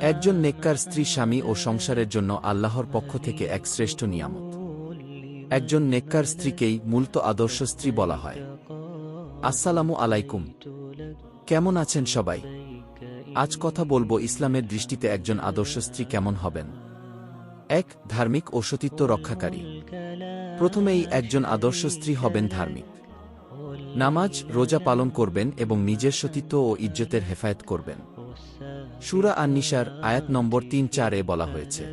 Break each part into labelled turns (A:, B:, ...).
A: একজন নেককার স্ত্রী স্বামী ও সংসারের জন্য আল্লাহর পক্ষ থেকে এক শ্রেষ্ঠ নিয়ামত। একজন নেককার স্ত্রীকেই মূলত আদর্শ স্ত্রী বলা হয়। আসসালামু আলাইকুম। কেমন আছেন সবাই? আজ কথা বলব ইসলামের দৃষ্টিতে একজন আদর্শ স্ত্রী কেমন হবেন। এক, ধার্মিক ও সতীত্ব রক্ষাকারী। প্রথমেই একজন আদর্শ স্ত্রী হবেন ধার্মিক। নামাজ, রোজা পালন করবেন এবং নিজের সতীত্ব ও ইজ্জতের হেফায়েত করবেন। সুরা আন্নিসার, আয়াত নম্বর তিন চারে বলা হয়েছে।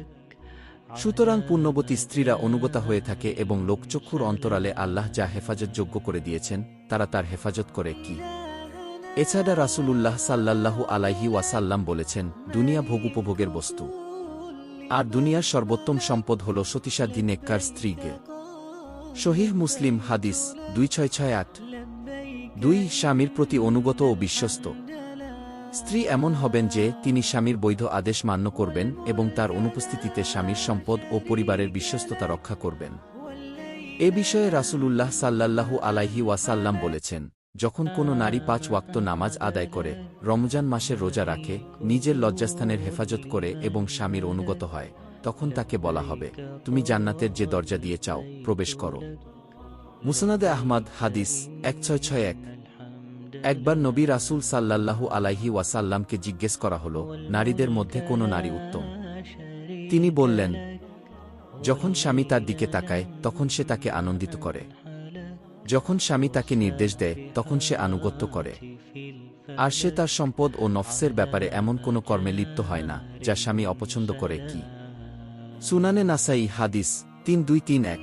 A: সুতরাং পুণ্যবতী স্ত্রীরা অনুগতা হয়ে থাকে এবং লোকচক্ষুর অন্তরালে আল্লাহ যা হেফাজত যোগ্য করে দিয়েছেন, তারা তার হেফাজত করে কি? এছাড়া রাসূলুল্লাহ সাল্লাল্লাহু আলাইহি ওয়াসাল্লাম বলেছেন, দুনিয়া ভোগুপভোগের বস্তু। আর দুনিয়ার সর্বোত্তম সম্পদ হল সতীসাধ্যী নেককার স্ত্রীকে। শহীহ মুসলিম হাদিস দুই ছয় ছয় আট। দুই স্বামীর প্রতি অনুগত ও বিশ্বস্ত। স্ত্রী এমন হবেন যে তিনি স্বামীর বৈধ আদেশ মান্য করবেন এবং তার অনুপস্থিতিতে স্বামীর সম্পদ ও পরিবারের বিশ্বস্ততা রক্ষা করবেন। এ বিষয়ে রাসূলুল্লাহ সাল্লাল্লাহু আলাইহি ওয়াসাল্লাম বলেছেন, যখন কোনো নারী পাঁচ ওয়াক্ত নামাজ আদায় করে, রমজান মাসের রোজা রাখে, নিজের লজ্জাস্থানের হেফাজত করে এবং স্বামীর অনুগত হয়, তখন তাকে বলা হবে, তুমি জান্নাতের যে দরজা দিয়ে চাও, প্রবেশ করো। মুসনাদে আহমদ হাদিস এক ছয় ছয় এক একবার নবী রাসূল সাল্লাল্লাহু আলাইহি ওয়াসাল্লামকে জিজ্ঞেস করা হল, নারীদের মধ্যে কোন নারী উত্তম? তিনি বললেন, যখন স্বামী তার দিকে তাকায়, তখন সে তাকে আনন্দিত করে। যখন স্বামী তাকে নির্দেশ দেয়, তখন সে আনুগত্য করে। আর সে তার সম্পদ ও নফসের ব্যাপারে এমন কোনো কর্মে লিপ্ত হয় না, যা স্বামী অপছন্দ করে কি? সুনানে নাসাই হাদিস তিন দুই তিন এক।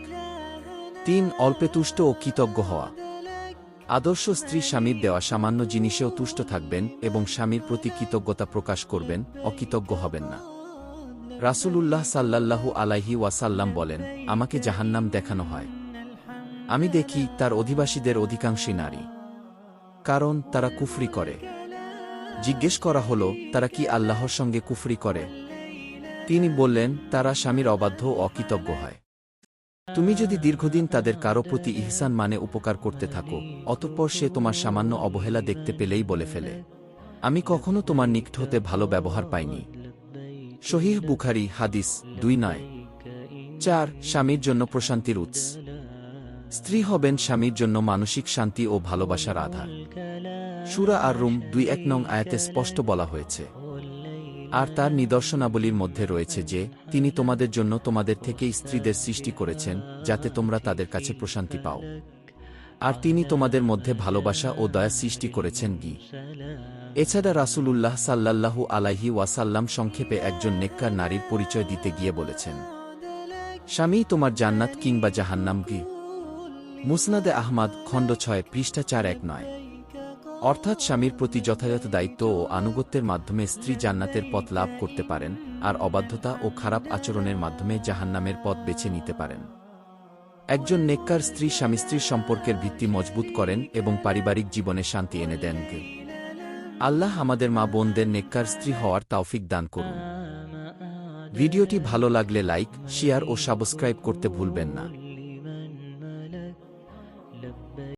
A: তিন, অল্পে তুষ্ট ও কৃতজ্ঞ হওয়া। আদর্শ স্ত্রী স্বামীর দেওয়া সামান্য জিনিসেও তুষ্ট থাকবেন এবং স্বামীর প্রতি কৃতজ্ঞতা প্রকাশ করবেন, অকৃতজ্ঞ হবেন না। রাসূলুল্লাহ সাল্লাল্লাহু আলাইহি ওয়াসাল্লাম বলেন, আমাকে জাহান্নাম দেখানো হয়। আমি দেখি তার অধিবাসীদের অধিকাংশই নারী। কারণ তারা কুফরি করে। জিজ্ঞেস করা হল, তারা কি আল্লাহর সঙ্গে কুফরি করে? তিনি বললেন, তারা স্বামীর অবাধ্য অকৃতজ্ঞ হয়। তুমি যদি দীর্ঘদিন তাদের কারও প্রতি ইহসান মানে উপকার করতে থাকো, অতঃপর সে তোমার সামান্য অবহেলা দেখতে পেলেই বলে ফেলে। আমি কখনো তোমার নিকট হতে ভালো ব্যবহার পাইনি। শহীহ বুখারি, হাদিস দুই নয়। চার, স্বামীর জন্য প্রশান্তির উৎস। স্ত্রী হবেন স্বামীর জন্য মানসিক শান্তি ও ভালোবাসার আধার। সুরা আর রুম দুই এক নং আয়াতে স্পষ্ট বলা হয়েছে। আর তার নিদর্শনাবলীর মধ্যে রয়েছে যে, তিনি তোমাদের জন্য তোমাদের থেকে স্ত্রীদের সৃষ্টি করেছেন, যাতে তোমরা তাদের কাছে প্রশান্তি পাও। আর তিনি তোমাদের মধ্যে ভালোবাসা ও দয়া সৃষ্টি করেছেন গি। এছাড়া রাসূলুল্লাহ সাল্লাল্লাহু আলাইহি ওয়াসাল্লাম সংক্ষেপে একজন নেককার নারীর পরিচয় দিতে গিয়ে বলেছেন, স্বামী তোমার জান্নাত কিংবা জাহান্নাম গি। মুসনাদে আহমাদ খণ্ড ছয় পৃষ্ঠা চার এক নয়। অর্থাৎ স্বামীর প্রতি যথাযথ দায়িত্ব ও আনুগত্যের মাধ্যমে স্ত্রী জান্নাতের পথ লাভ করতে পারেন আর অবাধ্যতা ও খারাপ আচরণের মাধ্যমে জাহান্নামের পথ বেছে নিতে পারেন। একজন নেককার স্ত্রী স্বামী স্ত্রীর সম্পর্কের ভিত্তি মজবুত করেন এবং পারিবারিক জীবনে শান্তি এনে দেন। আল্লাহ আমাদের মা বোনদের নেককার স্ত্রী হওয়ার তাওফিক দান করুন। ভিডিওটি ভালো লাগলে লাইক, শেয়ার ও সাবস্ক্রাইব করতে ভুলবেন না।